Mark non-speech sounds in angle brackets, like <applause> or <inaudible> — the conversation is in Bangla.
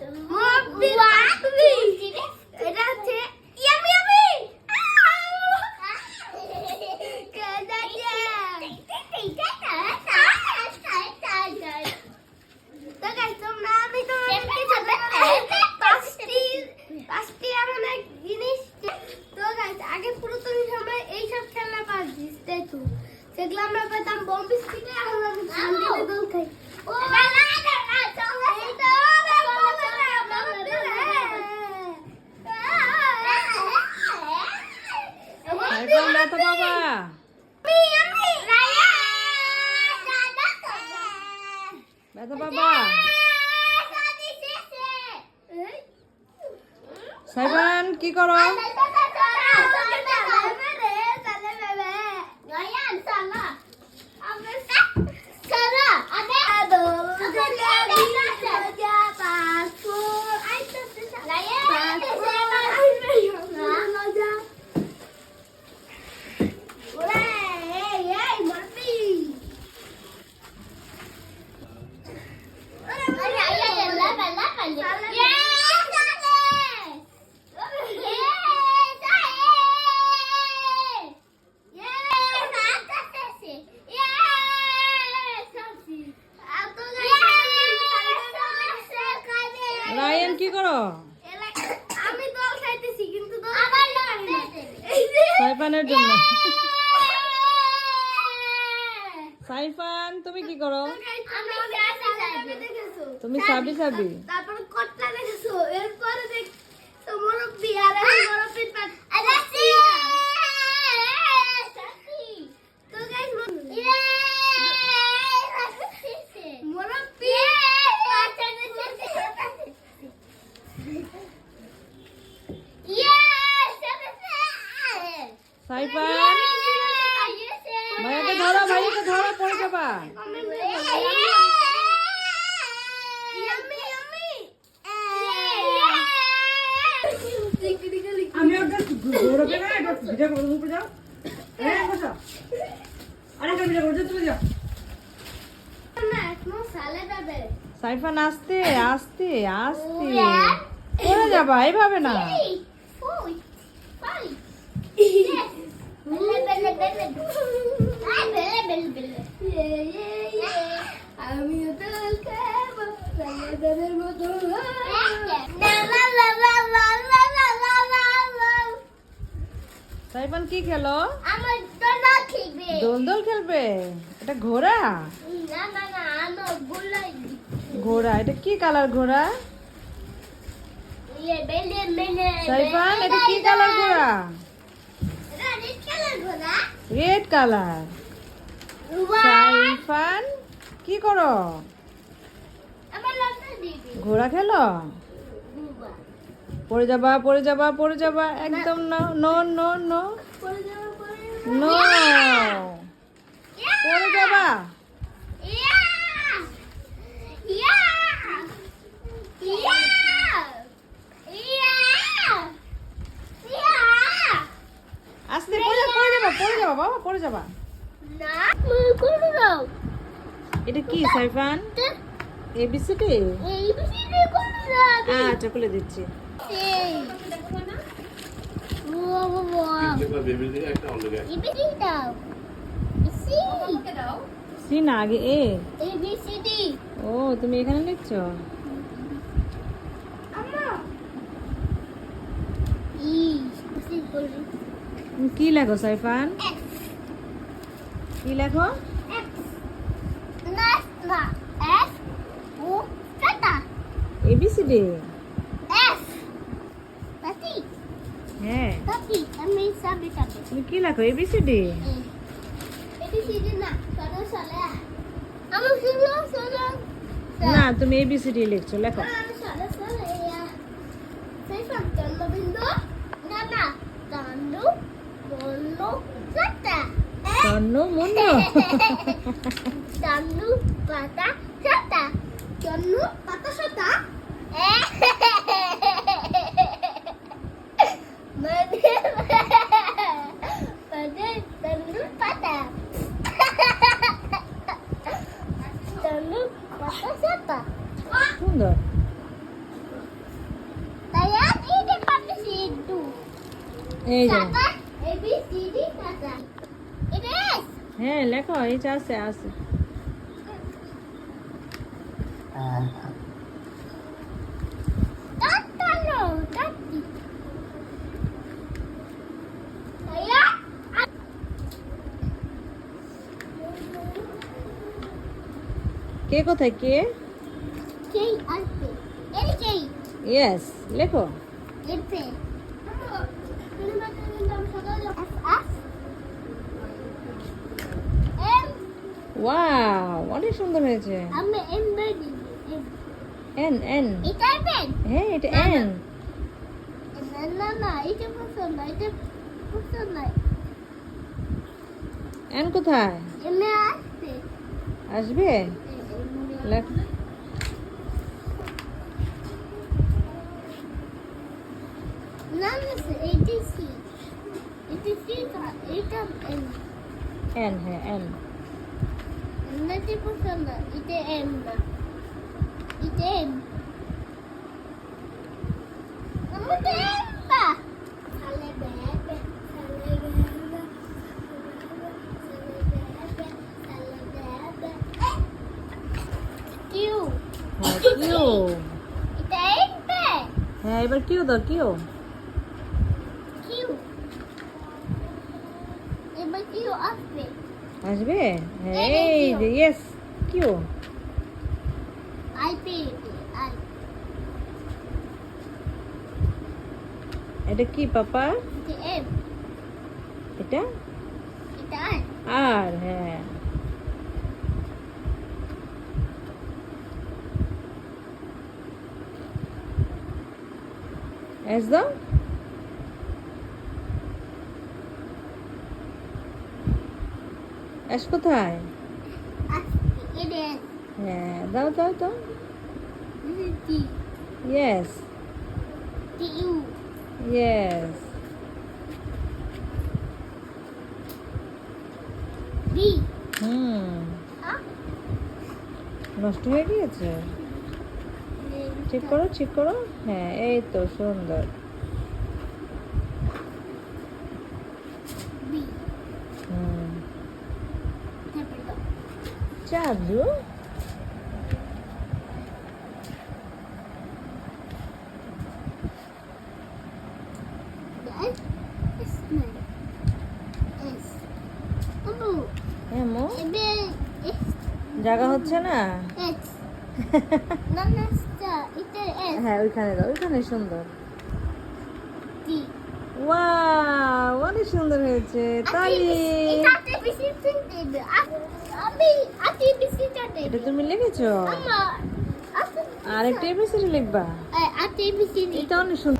এটা সাইফান ব্যথা বাবা ব্যথা বাবা সাইফান কি করো রায়ান সাইফানের জন্য। সাইফান তুমি কি করো? তুমি সাবি সাবি। তারপর কটটা মুরব্বির সাইফান? ভাইয়াকে ধরো ভাইয়াকে ধরো, পড়ে যাবা। আমি করে, উপরে যাও। হ্যাঁ বসো। আস্তে আস্তে আস্তে। পড়ে যাবা, এইভাবে না। আমিও দোল খাব রাজাদের মতো সাইফান কি খেলো? আমার দোলা খেলবে। দোল দোল খেলবে? এটা ঘোড়া? না না না আমার গুলাই ঘোড়া এটা কি কালার ঘোড়া? ইয়ে সাইফান এটা কি ঘোড়া? কালার ঘোড়া। Red colour. সাইফান কি করো? ঘোড়া খেলো? পড়ে যাবা পড়ে যাবা পড়ে যাবা। একদম না নো নো নো। নো পড়ে যাবা ইয়া ইয়া ইয়া ইয়া ইয়া আস্তে পড়ে যাবা পড়ে যাবা পড়ে যাবা বাবা পড়ে যাবা না। মুই করে দাও। এটা কি সাইফান? এবিসিডি এই বেশি করে দাও আচ্ছা খুলে দিচ্ছি। সি না আগে এ। ও তুমি এখানে লিখছো কি লেখো সাইফান? কি লেখো? এবিসিডি হ্যাঁ। তুমি কি লেখো এবিসিডি না তুমি এবিসিডি লিখছো লেখো। না না Tanu mono. Tanu <laughs> pata sata. Tanu pata sata. <laughs> Mane <laughs> Saya ini depan situ. Iya. হ্যাঁ লেখো এই যে আছে আছে Tata, no, Tati. Yeah. কে কোথায় কে K, Alpe. Any K. Yes লেখো Alpe. ওয়াও অনেক সুন্দর হয়েছে। আমি. এন এন এটা পেন হ্যাঁ এটা এন না না না এটা পছন্দ না এটা পছন্দ না। এন কোথায়? এমনি আসছে। আসবে? লেখ না না এটা সি এটা সি এটা এম এন হ্যাঁ এন সালে বেবে কিউ হ্যাঁ কিউ এটা এম বে হ্যাঁ এবার কিউ দাও কিউ কিউ এবার কিউ আসবে আসবে? এই যে ইয়েস কিউ এটা কি পাপা? এটা আর হ্যাঁ। দাও এস কোথায়? হ্যাঁ দাও দাও দাও। This yes yes hmm. নষ্ট হয়ে গিয়েছে? ঠিক করো ঠিক করো। হ্যাঁ এই তো সুন্দর। S. জায়গা হচ্ছে না? <laughs> হ্যাঁ ওইখানে দাও ওইখানে সুন্দর। T. সুন্দর হয়েছে। তাই এটা তুমি লিখেছো? আর আরেকটা এপিসোডে লিখবা। এটা অনেক সুন্দর